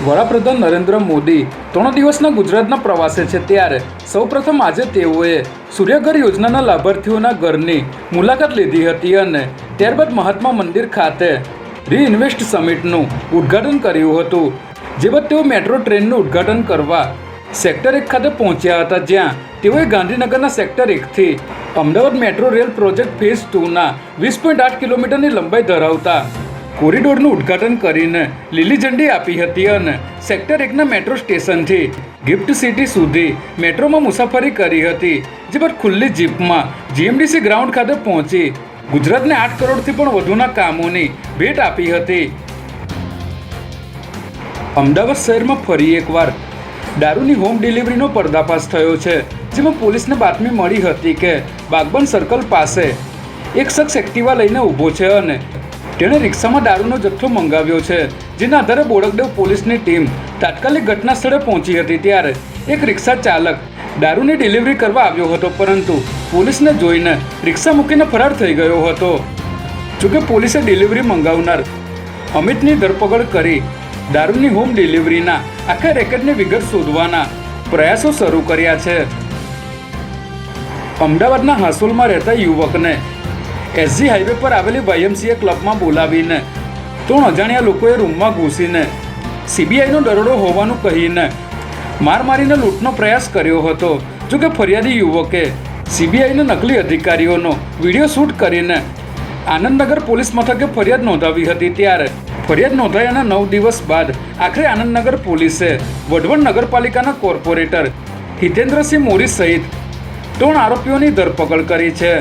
વડાપ્રધાન નરેન્દ્ર મોદી ત્રણ દિવસના ગુજરાતના પ્રવાસે છે ત્યારે સૌપ્રથમ આજે તેઓએ સૂર્યઘર યોજનાના લાભાર્થીઓના ઘરની મુલાકાત લીધી હતી અને ત્યારબાદ મહાત્મા મંદિર ખાતે રીઇન્વેસ્ટ સમિટનું ઉદ્ઘાટન કર્યું હતું જે બાદ તેઓ મેટ્રો ટ્રેનનું ઉદ્ઘાટન કરવા સેક્ટર એક ખાતે પહોંચ્યા હતા, જ્યાં તેઓએ ગાંધીનગરના સેક્ટર એકથી Ahmedabad metro rail project phase ટુના વીસ પોઈન્ટ આઠ કિલોમીટરની લંબાઈ ધરાવતા કોરિડોરનું ઉદ્ઘાટન કરીને લીલી ઝંડી આપી હતી અને સેક્ટર એકના મેટ્રો સ્ટેશનથી ગિફ્ટ સિટી સુધી મેટ્રોમાં મુસાફરી કરી હતી, જે બાદ ખુલ્લી જીપમાં જીએમડીસી ગ્રાઉન્ડ ખાતે પહોંચી ગુજરાતને આઠ કરોડથી પણ વધુના કામોની ભેટ આપી હતી. અમદાવાદ શહેરમાં ફરી એકવાર દારૂની હોમ ડિલિવરીનો પર્દાફાશ થયો છે, જેમાં પોલીસને બાતમી મળી હતી કે બાગબન સર્કલ પાસે એક શખ્સ એક્ટિવા લઈને ઊભો છે અને તેણે રિક્ષામાં દારૂનો જથ્થો મંગાવ્યો છે, જેના આધારે બોડકદેવ પોલીસની ટીમ તાત્કાલિક ઘટના સ્થળે પહોંચી હતી ત્યારે એક રિક્ષા ચાલક દારૂની ડિલિવરી કરવા આવ્યો હતો, પરંતુ પોલીસને જોઈને રિક્ષા મૂકીને ફરાર થઈ ગયો હતો. જોકે પોલીસે ડિલિવરી મંગાવનાર અમિતની ધરપકડ કરી દારૂની હોમ ડિલિવરીના આખા રેકેટની વિગત શોધવાના પ્રયાસો શરૂ કર્યા છે. અમદાવાદના હાસોલમાં રહેતા યુવકને એસજી હાઈવે પર આવેલી વાયએમસીએ ક્લબમાં બોલાવીને. ત્રણ અજાણ્યા લોકોએ રૂમમાં ઘૂસીને. સીબીઆઈનો દરોડો હોવાનું કહીને માર મારીને લૂંટનો પ્રયાસ કર્યો હતો. જોકે ફરિયાદી યુવકે સીબીઆઈના નકલી અધિકારીઓનો વીડિયો શૂટ કરીને આનંદનગર પોલીસ મથકે ફરિયાદ નોંધાવી હતી ત્યારે. ફરિયાદ નોંધાયાના નવ દિવસ બાદ આખરે આનંદનગર પોલીસે વઢવણ નગરપાલિકાના કોર્પોરેટર હિતેન્દ્રસિંહ મોરી સહિત ત્રણ આરોપીઓની ધરપકડ કરી છે.